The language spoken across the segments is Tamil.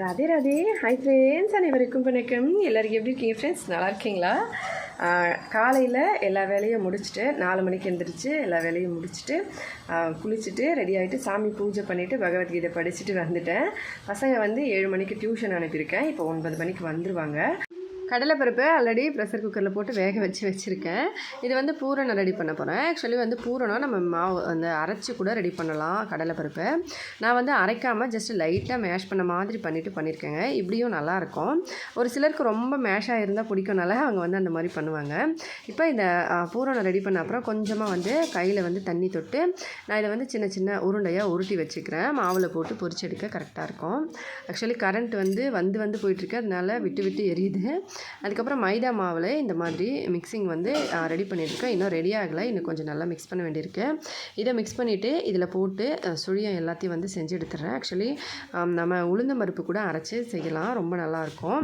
ராதே ராதே. ஹாய் ஃப்ரெண்ட்ஸ் அனைவருக்கும் வணக்கம். எல்லாருக்கும் எப்படி இருக்கீங்க ஃப்ரெண்ட்ஸ் நல்லா இருக்கீங்களா? காலையில் எல்லா வேலையும் முடிச்சுட்டு நாலு மணிக்கு எழுந்திரிச்சு எல்லா வேலையும் முடிச்சுட்டு குளிச்சுட்டு ரெடி ஆகிட்டு சாமி பூஜை பண்ணிவிட்டு பகவத்கீதை படிச்சுட்டு வந்துட்டேன். பசங்க வந்து ஏழு மணிக்கு டியூஷன் அனுப்பியிருக்கேன். இப்போ ஒன்பது மணிக்கு வந்துடுவாங்க கடலைப்பருப்பு ஆல்ரெடி ப்ரெஷர் குக்கரில் போட்டு வேக வச்சு வச்சுருக்கேன். இது வந்து பூரணம் ரெடி பண்ண போகிறேன் ஆக்சுவலி வந்து பூரணம் நம்ம மாவு அந்த அரைச்சி கூட ரெடி பண்ணலாம் கடலைப்பருப்பு நான் வந்து அரைக்காமல் ஜஸ்ட் லைட்டாக மேஷ் பண்ண மாதிரி பண்ணிவிட்டு பண்ணியிருக்கேங்க இப்படியும் நல்லாயிருக்கும் ஒரு சிலருக்கு ரொம்ப மேஷாக இருந்தால் பிடிக்கும்னால அவங்க வந்து அந்த மாதிரி பண்ணுவாங்க. இப்போ இந்த பூரணம் ரெடி பண்ண அப்புறம் கொஞ்சமாக வந்து கையில் வந்து தண்ணி தொட்டு நான் இதை வந்து சின்ன சின்ன உருண்டையாக உருட்டி வச்சுக்கிறேன். மாவில் போட்டு பொரிச்சு எடுக்க கரெக்டாக இருக்கும். ஆக்சுவலி கரண்ட் வந்து வந்து வந்து போயிட்டுருக்கு அதனால விட்டு விட்டு எரியுது. அதுக்கப்புறம் மைதா மாவில் இந்த மாதிரி மிக்சிங் வந்து ரெடி பண்ணியிருக்கேன். இன்னும் ரெடி ஆகலை. இன்னும் கொஞ்சம் நல்லா மிக்ஸ் பண்ண வேண்டியிருக்கு. இதை மிக்ஸ் பண்ணிவிட்டு இதில் போட்டு சுழியம் எல்லாத்தையும் வந்து செஞ்சு எடுத்துடுறேன். ஆக்சுவலி நம்ம உளுந்த பருப்பு கூட அரைச்சி செய்யலாம். ரொம்ப நல்லாயிருக்கும்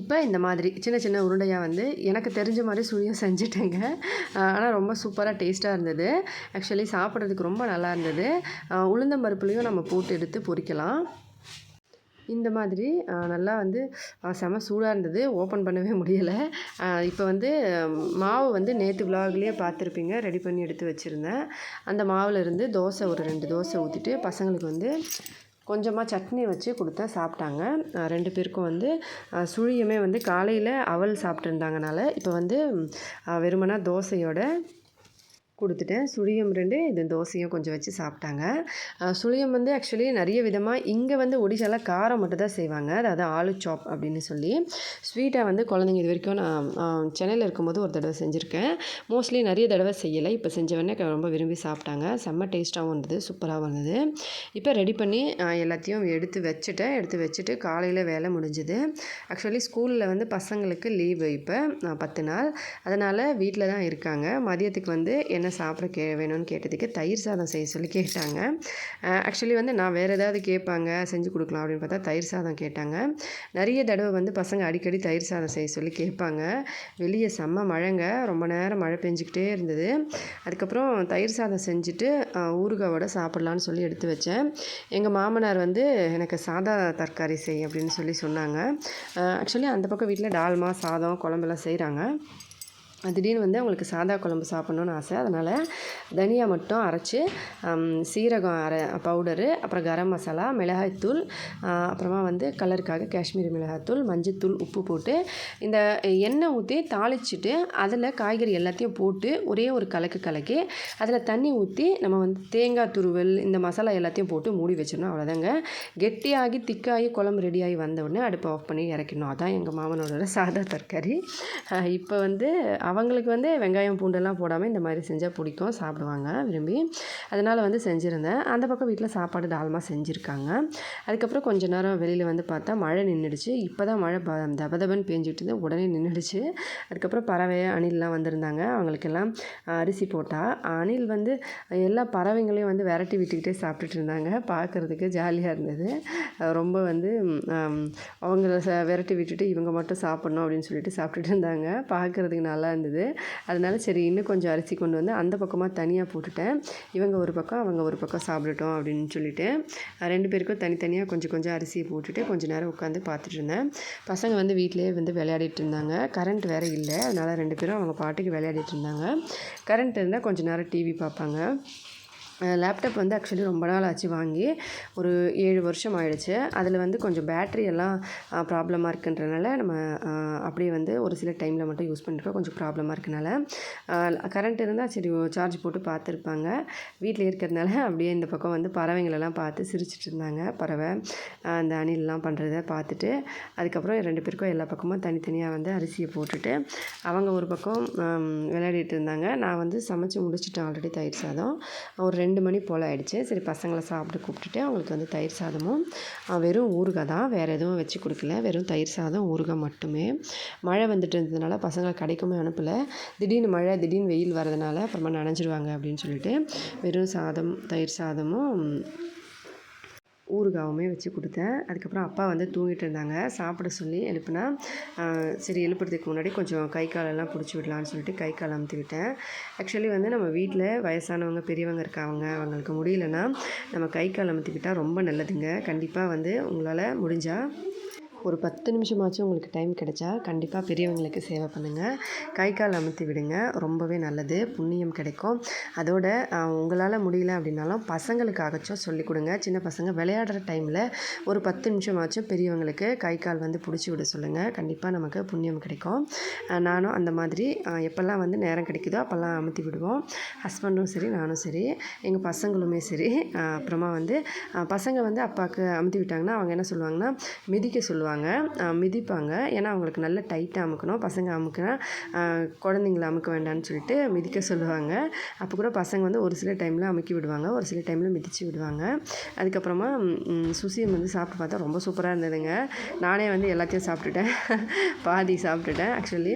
இப்போ இந்த மாதிரி சின்ன சின்ன உருண்டையாக வந்து எனக்கு தெரிஞ்ச மாதிரி சுழியம் செஞ்சுட்டேங்க. ஆனால் ரொம்ப சூப்பராக டேஸ்ட்டாக இருந்தது. ஆக்சுவலி சாப்பிட்றதுக்கு ரொம்ப நல்லா இருந்தது. உளுந்தம்பருப்புலேயும் நம்ம போட்டு எடுத்து பொரிக்கலாம். இந்த மாதிரி நல்லா வந்து செம சூடாக இருந்தது. ஓப்பன் பண்ணவே முடியலை. இப்போ வந்து மாவு வந்து நேற்று விலாக்லேயே பார்த்துருப்பீங்க ரெடி பண்ணி எடுத்து வச்சுருந்தேன். அந்த மாவில் இருந்து தோசை ஒரு ரெண்டு தோசை ஊற்றிட்டு பசங்களுக்கு வந்து கொஞ்சமாக சட்னி வச்சு கொடுத்தா சாப்பிட்டாங்க ரெண்டு பேருக்கும் வந்து சுழியுமே வந்து காலையில் அவல் சாப்பிட்ருந்தாங்கனால இப்போ வந்து வெறுமனா தோசையோட கொடுத்துட்டேன். சுழியம் ரெண்டு இது தோசையும் கொஞ்சம் வச்சு சாப்பிட்டாங்க. சுழியம் வந்து ஆக்சுவலி நிறைய விதமாக இங்கே வந்து ஒடிசாவில் காரம் மட்டும் தான் செய்வாங்க. அதாவது ஆலு சாப் அப்படின்னு சொல்லி. ஸ்வீட்டாக வந்து குழந்தைங்க இது வரைக்கும் நான் சென்னையில் இருக்கும்போது ஒரு தடவை செஞ்சுருக்கேன். மோஸ்ட்லி நிறைய தடவை செய்யலை. இப்போ செஞ்சவொடனே ரொம்ப விரும்பி சாப்பிட்டாங்க. செம்ம டேஸ்ட்டாகவும் இருந்தது. சூப்பராகவும் இருந்தது இப்போ ரெடி பண்ணி எல்லாத்தையும் எடுத்து வச்சுட்டேன். எடுத்து வச்சுட்டு காலையில் வேலை முடிஞ்சுது. ஆக்சுவலி ஸ்கூலில் வந்து பசங்களுக்கு லீவு இப்போ பத்து நாள். அதனால் வீட்டில் தான் இருக்காங்க. மதியத்துக்கு வந்து என்ன சாப்பிட கே வேணும்னு கேட்டதுக்கு தயிர் சாதம் செய்ய சொல்லி கேட்டாங்க. ஆக்சுவலி வந்து நான் வேறு ஏதாவது கேட்பாங்க செஞ்சு கொடுக்கலாம் அப்படின்னு பார்த்தா தயிர் சாதம் கேட்டாங்க. நிறைய தடவை வந்து பசங்க அடிக்கடி தயிர் சாதம் செய்ய சொல்லி கேட்பாங்க. வெளியே செம்ம மழைங்க ரொம்ப நேரம் மழை பெஞ்சிக்கிட்டே இருந்தது. அதுக்கப்புறம் தயிர் சாதம் செஞ்சுட்டு ஊறுகாவோட சாப்பிட்லான்னு சொல்லி எடுத்து வச்சேன். எங்கள் மாமனார் வந்து எனக்கு சாதா தற்காரி செய் அப்படின்னு சொல்லி சொன்னாங்க. ஆக்சுவலி அந்த பக்கம் வீட்டில் டால்மா சாதம் குழம்பெல்லாம் செய்கிறாங்க திடீர்னு வந்து அவங்களுக்கு சாதா குழம்பு சாப்பிட்ணுன்னு ஆசை. அதனால் தனியா மட்டும் அரைச்சி சீரகம் அரை பவுடரு அப்புறம் கரம் மசாலா மிளகாய்த்தூள் அப்புறமா வந்து கலருக்காக காஷ்மீரி மிளகாய்த்தூள் மஞ்சத்தூள் உப்பு போட்டு இந்த எண்ணெய் ஊற்றி தாளிச்சிட்டு அதில் காய்கறி எல்லாத்தையும் போட்டு ஒரே ஒரு கலக்கு கலக்கி அதில் தண்ணி ஊற்றி நம்ம வந்து தேங்காய் துருவல் இந்த மசாலா எல்லாத்தையும் போட்டு மூடி வச்சிடணும். அவ்வளோதாங்க கெட்டியாகி திக்காகி குழம்பு ரெடியாகி வந்த உடனே அடுப்பை ஆஃப் பண்ணி இறக்கணும் அதான் எங்கள் மாமனோட சாதா தற்கறி இப்போ வந்து அவங்களுக்கு வந்து வெங்காயம் பூண்டெல்லாம் போடாமல் இந்த மாதிரி செஞ்சால் பிடிக்கும் சாப்பிடுவாங்க விரும்பி. அதனால் வந்து செஞ்சுருந்தேன். அந்த பக்கம் வீட்டில் சாப்பாடு டால்மா செஞ்சுருக்காங்க. அதுக்கப்புறம் கொஞ்ச நேரம் வெளியில் வந்து பார்த்தா மழை நின்றுடுச்சு இப்போ தான் மழை ப தபதபன்னு பேஞ்சிட்டு இருந்து உடனே நின்றுடுச்சு அதுக்கப்புறம் பறவை அணிலெலாம் வந்திருந்தாங்க. அவங்களுக்கெல்லாம் அரிசி போட்டால் அணில் வந்து எல்லா பறவைங்களையும் வந்து விரட்டி விட்டுக்கிட்டே சாப்பிட்டுட்டு இருந்தாங்க. பார்க்குறதுக்கு ஜாலியாக இருந்தது. ரொம்ப வந்து அவங்கள ச விரட்டி விட்டுட்டு இவங்க மட்டும் சாப்பிட்ணும் அப்படின்னு சொல்லிட்டு சாப்பிட்டுட்டு இருந்தாங்க. பார்க்குறதுக்கு நல்லா இருந்தது அதனால சரி இன்னும் கொஞ்சம் அரிசி கொண்டு வந்து அந்த பக்கமாக தனியாக போட்டுட்டேன். இவங்க ஒரு பக்கம் அவங்க ஒரு பக்கம் சாப்பிடட்டும் அப்படின்னு சொல்லிட்டு ரெண்டு பேருக்கும் தனித்தனியாக கொஞ்சம் கொஞ்சம் அரிசியை போட்டுட்டு கொஞ்சம் நேரம் உட்காந்து பார்த்துட்டு இருந்தேன். பசங்க வந்து வீட்டிலேயே வந்து விளையாடிட்டு இருந்தாங்க. கரண்ட் வேறு இல்லை. அதனால் ரெண்டு பேரும் அவங்க பாட்டுக்கு விளையாடிட்டு இருந்தாங்க. கரண்ட் இருந்தால் கொஞ்சம் நேரம் டிவி பார்ப்பாங்க. லேப்டாப் வந்து ஆக்சுவலி ரொம்ப நாள் ஆச்சு வாங்கி ஒரு ஏழு வருஷம் ஆயிடுச்சு. அதில் வந்து கொஞ்சம் பேட்ரி எல்லாம் ப்ராப்ளமாக இருக்குன்றனால நம்ம அப்படியே வந்து ஒரு சில டைமில் மட்டும் யூஸ் பண்ணிருக்கோம். கொஞ்சம் ப்ராப்ளமாக இருக்கனால. கரண்ட் இருந்தால் சரி சார்ஜ் போட்டு பார்த்துருப்பாங்க. வீட்டில் இருக்கிறதுனால அப்படியே இந்த பக்கம் வந்து பறவைங்களெல்லாம் பார்த்து சிரிச்சிட்டு இருந்தாங்க. பறவை அந்த அணிலெலாம் பண்ணுறத பார்த்துட்டு அதுக்கப்புறம் ரெண்டு பேருக்கும் எல்லா பக்கமும் தனித்தனியாக வந்து அரிசியை போட்டுட்டு அவங்க ஒரு பக்கம் விளையாடிட்டு இருந்தாங்க. நான் வந்து சமைச்சு முடிச்சுட்டேன். ஆல்ரெடி தயிர் சாதம். ஒரு ரெண்டு ரெண்டு மணி போல் ஆகிடுச்சு சரி பசங்களை சாப்பிட்டு கூப்பிட்டுட்டு அவங்களுக்கு வந்து தயிர் சாதமும் வெறும் ஊறுகாய் தான். வேறு எதுவும் வச்சு கொடுக்கல. வெறும் தயிர் சாதம் ஊறுகாய் மட்டுமே. மழை வந்துட்டு இருந்ததுனால பசங்களை கிடைக்குமே அனுப்பலை. திடீர்னு மழை திடீர்னு வெயில் வரதுனால அப்புறமா நனைஞ்சிருவாங்க அப்படின்னு சொல்லிட்டு வெறும் சாதம் தயிர் சாதமும் ஊறுகாவுமே வச்சு கொடுத்தேன். அதுக்கப்புறம் அப்பா வந்து தூங்கிட்டு இருந்தாங்க. சாப்பிட சொல்லி எழுப்புனா சரி எழுப்புறதுக்கு முன்னாடி கொஞ்சம் கை காலெல்லாம் பிடிச்சி விடலான்னு சொல்லிட்டு கை கால் அமுத்தி விட்டேன். ஆக்சுவலி வந்து நம்ம வீட்டில் வயசானவங்க பெரியவங்க இருக்காங்க. அவங்களுக்கு முடியலன்னா நம்ம கை கால் அமுத்திக்கிட்டால் ரொம்ப நல்லதுங்க. கண்டிப்பாக வந்து உங்களால் முடிஞ்சால் ஒரு பத்து நிமிஷமாச்சும் உங்களுக்கு டைம் கிடைச்சா கண்டிப்பாக பெரியவங்களுக்கு சேவை பண்ணுங்கள் கை கால் அமுத்தி விடுங்க. ரொம்பவே நல்லது. புண்ணியம் கிடைக்கும். அதோட உங்களால் முடியல அப்படின்னாலும் பசங்களுக்காகச்சும் சொல்லிக் கொடுங்க. சின்ன பசங்க விளையாடுற டைமில் ஒரு பத்து நிமிஷமாச்சும் பெரியவங்களுக்கு கை கால் வந்து பிடிச்சி விட சொல்லுங்கள் கண்டிப்பாக நமக்கு புண்ணியம் கிடைக்கும். நானும் அந்த மாதிரி எப்போல்லாம் வந்து நேரம் கிடைக்குதோ அப்போல்லாம் அமுத்தி விடுவோம். ஹஸ்பண்டும் சரி நானும் சரி எங்கள் பசங்களுமே சரி. அப்புறமா வந்து பசங்க வந்து அப்பாவுக்கு அமுத்தி விட்டாங்கன்னா அவங்க என்ன சொல்லுவாங்கன்னா மிதிக்க சொல்லுவாங்க. அஹ் மிதிப்பாங்க. ஏன்னா அவங்களுக்கு நல்ல டைட்டாக அமுக்கணும். பசங்க அமுக்கினா குழந்தைங்கள அமுக்க வேண்டாம்னு சொல்லிட்டு மிதிக்க சொல்லுவாங்க. அப்போ கூட பசங்க வந்து ஒரு சில டைமில் அமுக்கி விடுவாங்க ஒரு சில டைமில் மிதித்து விடுவாங்க. அதுக்கப்புறமா சுசியம் வந்து சாப்பிட்டு பார்த்தா ரொம்ப சூப்பராக இருந்ததுங்க. நானே வந்து எல்லாத்தையும் சாப்பிட்டுட்டேன். பாதி சாப்பிட்டுட்டேன் ஆக்சுவலி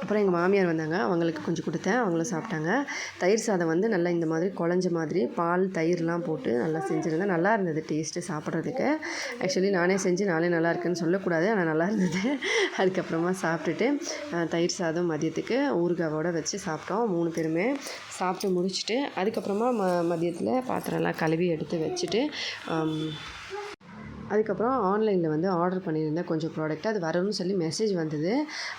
அப்புறம் எங்கள் மாமியார் வந்தாங்க. அவங்களுக்கு கொஞ்சம் கொடுத்தேன். அவங்களும் சாப்பிட்டாங்க. தயிர் சாதம் வந்து நல்லா இந்த மாதிரி குழஞ்ச மாதிரி பால் தயிர்லாம் போட்டு நல்லா செஞ்சுருந்தேன். நல்லா இருந்தது டேஸ்ட்டு சாப்பிட்றதுக்கு. ஆக்சுவலி நானே செஞ்சு நானே நல்லா இருக்குன்னு சொல்லக்கூடாது. ஆனால் நல்லா இருந்தது. அதுக்கப்புறமா சாப்பிட்டுட்டு தயிர் சாதம் மதியத்துக்கு ஊறுகாவோட வச்சு சாப்பிட்டோம். மூணு பேருமே சாப்பிட்டு முடிச்சுட்டு அதுக்கப்புறமா ம மதியத்தில் பாத்திரம்லாம் கழுவி எடுத்து வச்சுட்டு அதுக்கப்புறம் ஆன்லைனில் வந்து ஆர்டர் பண்ணியிருந்தேன். கொஞ்சம் ப்ராடக்ட் அது வரணும்னு சொல்லி மெசேஜ் வந்தது.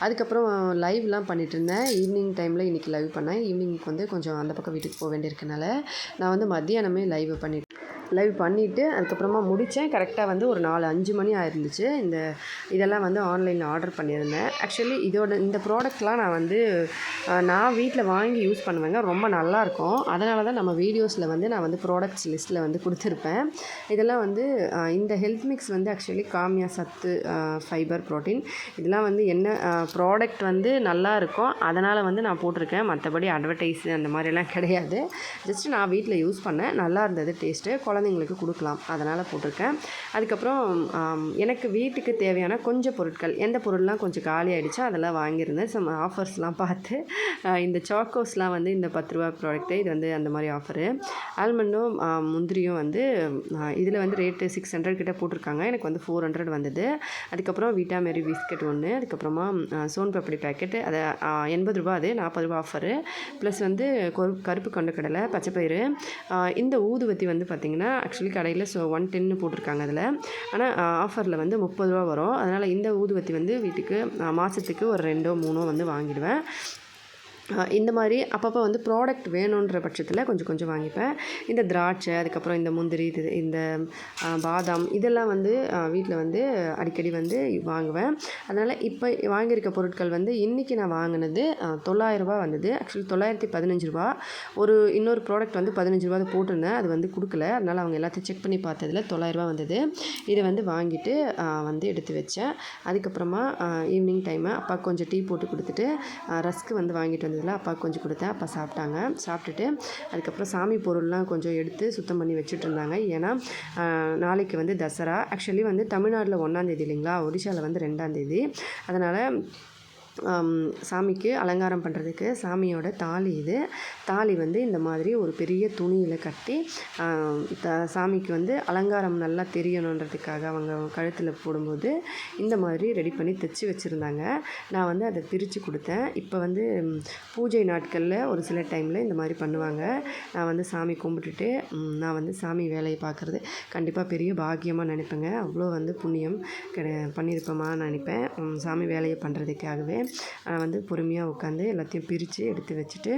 அதுக்கப்புறம் லைவ்லாம் பண்ணிட்டு இருந்தேன் ஈவினிங் டைமில் இன்றைக்கி லைவ் பண்ணேன் ஈவினிங்க்கு வந்து கொஞ்சம் அந்த பக்கம் வீட்டுக்கு போக வேண்டியிருக்கனால நான் வந்து மத்தியானமே லைவ் பண்ணிட்டு லைவ் பண்ணிவிட்டு அதுக்கப்புறமா முடித்தேன் கரெக்டாக வந்து ஒரு நாலு அஞ்சு மணி ஆயிருந்துச்சு. இந்த இதெல்லாம் வந்து ஆன்லைனில் ஆர்டர் பண்ணியிருந்தேன். ஆக்சுவலி இதோட இந்த ப்ராடக்ட்லாம் நான் வந்து நான் வீட்டில் வாங்கி யூஸ் பண்ணுவேங்க. ரொம்ப நல்லாயிருக்கும் அதனால தான் நம்ம வீடியோஸில் வந்து நான் வந்து ப்ராடக்ட்ஸ் லிஸ்ட்டில் வந்து கொடுத்துருப்பேன். இதெல்லாம் வந்து இந்த ஹெல்த் மிக்ஸ் வந்து ஆக்சுவலி காமியா சத்து ஃபைபர் ப்ரோட்டீன் இதெல்லாம் வந்து என்ன ப்ராடக்ட் வந்து நல்லா இருக்கும். அதனால் வந்து நான் போட்டிருக்கேன். மற்றபடி அட்வர்டைஸ் அந்த மாதிரிலாம் கிடையாது. ஜஸ்ட் நான் வீட்டில் யூஸ் பண்ணேன். நல்லா இருந்தது டேஸ்ட்டு குழந்தைங்களுக்கு கொடுக்கலாம். அதனால் போட்டிருக்கேன். அதுக்கப்புறம் எனக்கு வீட்டுக்கு தேவையான கொஞ்சம் பொருட்கள் எந்த பொருள்லாம் கொஞ்சம் காலி ஆகிடுச்சோ அதெல்லாம் வாங்கியிருந்தேன். சம் ஆஃபர்ஸ்லாம் பார்த்து இந்த சாக்கோஸ்லாம் வந்து இந்த பத்து ரூபா ப்ராடக்ட்டு இது வந்து அந்த மாதிரி ஆஃபரு ஆல்மண்டும் முந்திரியும் வந்து இதில் வந்து ரேட்டு சிக்ஸ் ஹண்ட்ரட் கிட்ட போட்டிருக்காங்க. எனக்கு வந்து ஃபோர் ஹண்ட்ரட் வந்தது. அதுக்கப்புறம் வீட்டா மேரி பிஸ்கட் ஒன்று அதுக்கப்புறமா சோன் பப்படி பேக்கெட்டு அதை எண்பது ரூபா அது நாற்பது ரூபா ஆஃபரு ப்ளஸ் வந்து கொரு கருப்பு கடலை பச்சைப்பயிறு இந்த ஊதுவத்தி வந்து பார்த்திங்கன்னா ஆக்சுவலி கடையில் ஸோ ஒன் டென்னு போட்டிருக்காங்க அதில். ஆனால் ஆஃபரில் வந்து முப்பது ரூபா வரும். அதனால் இந்த ஊதுவத்தி வந்து வீட்டுக்கு மாதத்துக்கு ஒரு ரெண்டோ மூணோ வந்து வாங்கிடுவேன். இந்த மாதிரி அப்பப்போ வந்து ப்ராடக்ட் வேணுன்ற பட்சத்தில் கொஞ்சம் கொஞ்சம் வாங்கிப்பேன். இந்த திராட்சை அதுக்கப்புறம் இந்த முந்திரி இது இந்த பாதாம் இதெல்லாம் வந்து வீட்டில் வந்து அடிக்கடி வந்து வாங்குவேன். அதனால் இப்போ வாங்கியிருக்க பொருட்கள் வந்து இன்றைக்கி நான் வாங்கினது தொள்ளாயிரரூபா தொள்ளாயிரம் வந்தது. ஆக்சுவலி தொள்ளாயிரத்தி பதினஞ்சு ரூபா. ஒரு இன்னொரு ப்ராடக்ட் வந்து பதினஞ்சு ரூபா போட்டிருந்தேன். அது வந்து கொடுக்கல. அதனால் அவங்க எல்லாத்தையும் செக் பண்ணி பார்த்ததுல தொள்ளாயிரம் ரூபாய் வந்தது. இதை வந்து வாங்கிட்டு வந்து எடுத்து வச்சேன். அதுக்கப்புறமா ஈவினிங் டைமு அப்பா கொஞ்சம் டீ போட்டு கொடுத்துட்டு ரஸ்க்கு வந்து வாங்கிட்டு வந்து இருந்ததில் அப்பா கொஞ்சம் கொடுத்தேன். அப்பா சாப்பிட்டாங்க. சாப்பிட்டுட்டு அதுக்கப்புறம் சாமி பொருள்லாம் கொஞ்சம் எடுத்து சுத்தம் பண்ணி வச்சுட்டு இருந்தாங்க ஏன்னா நாளைக்கு வந்து தசரா. ஆக்சுவலி வந்து தமிழ்நாட்டில் ஒன்றாந்தேதி இல்லைங்களா? ஒடிஷாவில் வந்து ரெண்டாந்தேதி அதனால் சாமிக்கு அலங்காரம் பண்ணுறதுக்கு சாமியோட தாலி இது. தாலி வந்து இந்த மாதிரி ஒரு பெரிய துணியில் கட்டி த சாமிக்கு வந்து அலங்காரம் நல்லா தெரியணுன்றதுக்காக அவங்க கழுத்தில் போடும்போது இந்த மாதிரி ரெடி பண்ணி தைச்சி வச்சுருந்தாங்க. நான் வந்து அதை பிரித்து கொடுத்தேன். இப்போ வந்து பூஜை நாட்களில் ஒரு சில டைமில் இந்த மாதிரி பண்ணுவாங்க. நான் வந்து சாமி கும்பிட்டுட்டு நான் வந்து சாமி வேலையை பார்க்குறது கண்டிப்பாக பெரிய பாக்கியமாக நினைப்பேங்க. அவ்வளோ வந்து புண்ணியம் கிடை பண்ணியிருப்போமா நினைப்பேன். சாமி வேலையை பண்ணுறதுக்காகவே வந்து பொறுமையாக உட்காந்து எல்லாத்தையும் பிரித்து எடுத்து வச்சுட்டு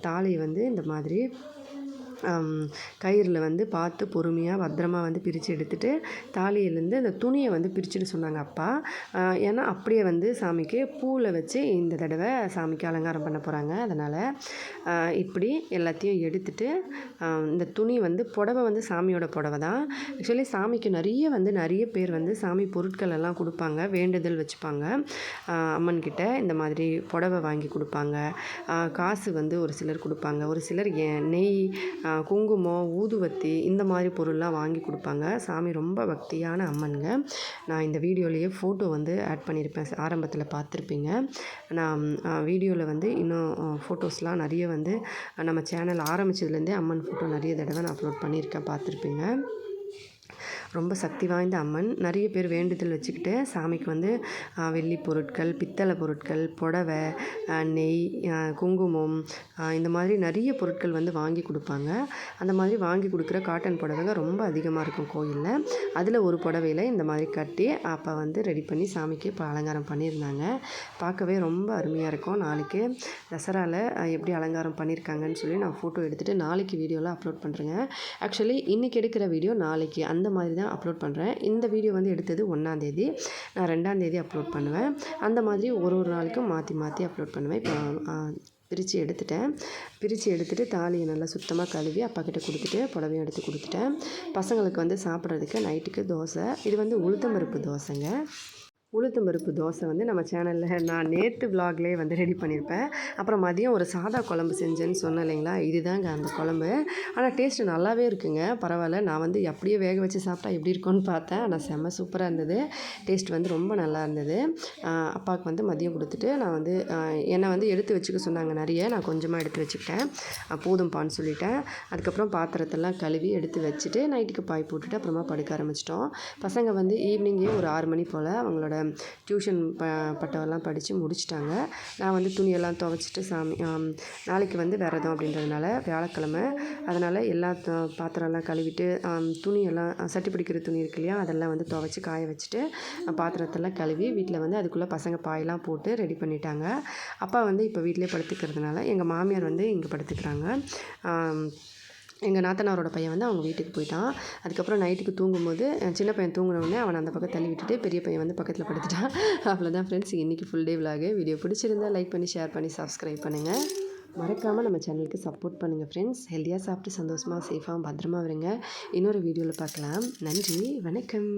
தாலி வந்து இந்த மாதிரி கயிறில் வந்து பார்த்து பொறுமையாக பத்திரமா வந்து பிரித்து எடுத்துகிட்டு தாலியிலேருந்து அந்த துணியை வந்து பிரிச்சுட்டு சொன்னாங்க அப்பா. ஏன்னா அப்படியே வந்து சாமிக்கு பூவில் வச்சு இந்த தடவை சாமிக்கு அலங்காரம் பண்ண போகிறாங்க அதனால் இப்படி எல்லாத்தையும் எடுத்துட்டு இந்த துணி வந்து புடவை வந்து சாமியோட புடவை தான். ஆக்சுவலி சாமிக்கு நிறைய வந்து நிறைய பேர் வந்து சாமி பொருட்கள் எல்லாம் கொடுப்பாங்க வேண்டுதல் வச்சுப்பாங்க. அம்மன்கிட்ட இந்த மாதிரி புடவை வாங்கி கொடுப்பாங்க. காசு வந்து ஒரு சிலர் கொடுப்பாங்க. ஒரு சிலர் நெய் குங்குமம் ஊதுவத்தி இந்த மாதிரி பொருள்லாம் வாங்கி கொடுப்பாங்க. சாமி ரொம்ப பக்தியான அம்மனுங்க. நான் இந்த வீடியோலேயே ஃபோட்டோ வந்து ஆட் பண்ணியிருப்பேன் ஆரம்பத்தில் பார்த்துருப்பீங்க. நான் வீடியோவில் வந்து இன்னும் ஃபோட்டோஸ்லாம் நிறைய வந்து நம்ம சேனல் ஆரம்பித்ததுலேருந்தே அம்மன் ஃபோட்டோ நிறைய தடவை நான் அப்லோட் பண்ணியிருக்கேன் பார்த்துருப்பீங்க. ரொம்ப சக்தி வாய்ந்த அம்மன். நிறைய பேர் வேண்டுதல் வச்சுக்கிட்டு சாமிக்கு வந்து வெள்ளி பொருட்கள் பித்தளை பொருட்கள் புடவை நெய் குங்குமம் இந்த மாதிரி நிறைய பொருட்கள் வந்து வாங்கி கொடுப்பாங்க. அந்த மாதிரி வாங்கி கொடுக்குற காட்டன் புடவைங்க ரொம்ப அதிகமாக இருக்கும் கோயிலில். அதில் ஒரு புடவையில் இந்த மாதிரி கட்டி அப்போ வந்து ரெடி பண்ணி சாமிக்கு இப்போ அலங்காரம் பண்ணியிருந்தாங்க. பார்க்கவே ரொம்ப அருமையாக இருக்கும். நாளைக்கு தசராவில் எப்படி அலங்காரம் பண்ணியிருக்காங்கன்னு சொல்லி நான் ஃபோட்டோ எடுத்துகிட்டு நாளைக்கு வீடியோவில் அப்லோட் பண்ணுறேங்க ஆக்சுவலி இன்றைக்கி எடுக்கிற வீடியோ நாளைக்கு. அந்த மாதிரி தான் அப்லோட் பண்ணுறேன் இந்த வீடியோ வந்து எடுத்தது ஒன்றாந்தேதி நான் ரெண்டாந்தேதி அப்லோட் பண்ணுவேன். அந்த மாதிரி ஒரு ஒரு நாளைக்கும் மாற்றி மாற்றி அப்லோட் பண்ணுவேன். இப்போ பிரித்து எடுத்துட்டேன். பிரித்து எடுத்துகிட்டு தாலியை நல்லா சுத்தமாக கழுவி அப்பாக்கிட்ட கொடுத்துட்டு புடவையும் எடுத்து கொடுத்துட்டேன். பசங்களுக்கு வந்து சாப்பிட்றதுக்கு நைட்டுக்கு தோசை. இது வந்து உளுத்தம்பருப்பு தோசைங்க. உளுத்தம் பருப்பு தோசை வந்து நம்ம சேனலில் நான் நேற்று விலாக்லேயே வந்து ரெடி பண்ணியிருப்பேன் அப்புறம் மதியம் ஒரு சாதா குழம்பு செஞ்சேன்னு சொன்னேன் இல்லைங்களா? இதுதாங்க அந்த குழம்பு. ஆனால் டேஸ்ட்டு நல்லாவே இருக்குங்க. பரவாயில்ல. நான் வந்து அப்படியே வேக வச்சு சாப்பிட்டா எப்படி இருக்கும்னு பார்த்தேன். ஆனால் செம்ம சூப்பராக இருந்தது. டேஸ்ட் வந்து ரொம்ப நல்லா இருந்தது. அப்பாவுக்கு வந்து மதியம் கொடுத்துட்டு நான் வந்து என்னை வந்து எடுத்து வச்சுக்க சொன்னாங்க நிறைய. நான் கொஞ்சமாக எடுத்து வச்சுக்கிட்டேன். போதும்பான்னு சொல்லிட்டேன். அதுக்கப்புறம் பாத்திரத்தெல்லாம் கழுவி எடுத்து வச்சுட்டு நைட்டுக்கு பாய் போட்டுட்டு அப்புறமா படுக்க ஆரம்பிச்சிட்டோம். பசங்க வந்து ஈவினிங்கே ஒரு ஆறு மணி போல் அவங்களோட டியூஷன் ப பட்டவெல்லாம் படித்து முடிச்சிட்டாங்க. நான் வந்து துணியெல்லாம் துவைச்சிட்டு சாமி நாளைக்கு வந்து விரதம் அப்படின்றதுனால வியாழக்கிழமை. அதனால் எல்லா பாத்திரம்லாம் கழுவிட்டு துணியெல்லாம் சட்டி பிடிக்கிற துணி இருக்கு இல்லையா அதெல்லாம் வந்து துவைச்சி காய வச்சுட்டு பாத்திரத்தெல்லாம் கழுவி வீட்டில் வந்து அதுக்குள்ளே பசங்க பாயெல்லாம் போட்டு ரெடி பண்ணிட்டாங்க. அப்பா வந்து இப்போ வீட்டிலே படுத்துக்கிறதுனால எங்கள் மாமியார் வந்து இங்கே படுத்துக்கிறாங்க. எங்கள் நாத்தனாரோட பையன் வந்து அவங்க வீட்டுக்கு போயிட்டான். அதுக்கப்புறம் நைட்டுக்கு தூங்கும்போது சின்ன பையன் தூங்கினவுடனே அவனை அந்த பக்கம் தள்ளி விட்டுட்டு பெரிய பையன் வந்து பக்கத்தில் படுத்துட்டான். அவ்வளோதான் ஃப்ரெண்ட்ஸ் இன்றைக்கி ஃபுல் டே விலாகு வீடியோ பிடிச்சிருந்தா லைக் பண்ணி ஷேர் பண்ணி சப்ஸ்கிரைப் பண்ணுங்கள் மறக்காமல் நம்ம சேனலுக்கு சப்போர்ட் பண்ணுங்கள் ஃப்ரெண்ட்ஸ் ஹெல்த்தியாக சாப்பிட்டு சந்தோஷமாக சேஃபாக பத்திரமா வருங்க இன்னொரு வீடியோவில் பார்க்கலாம். நன்றி வணக்கம்.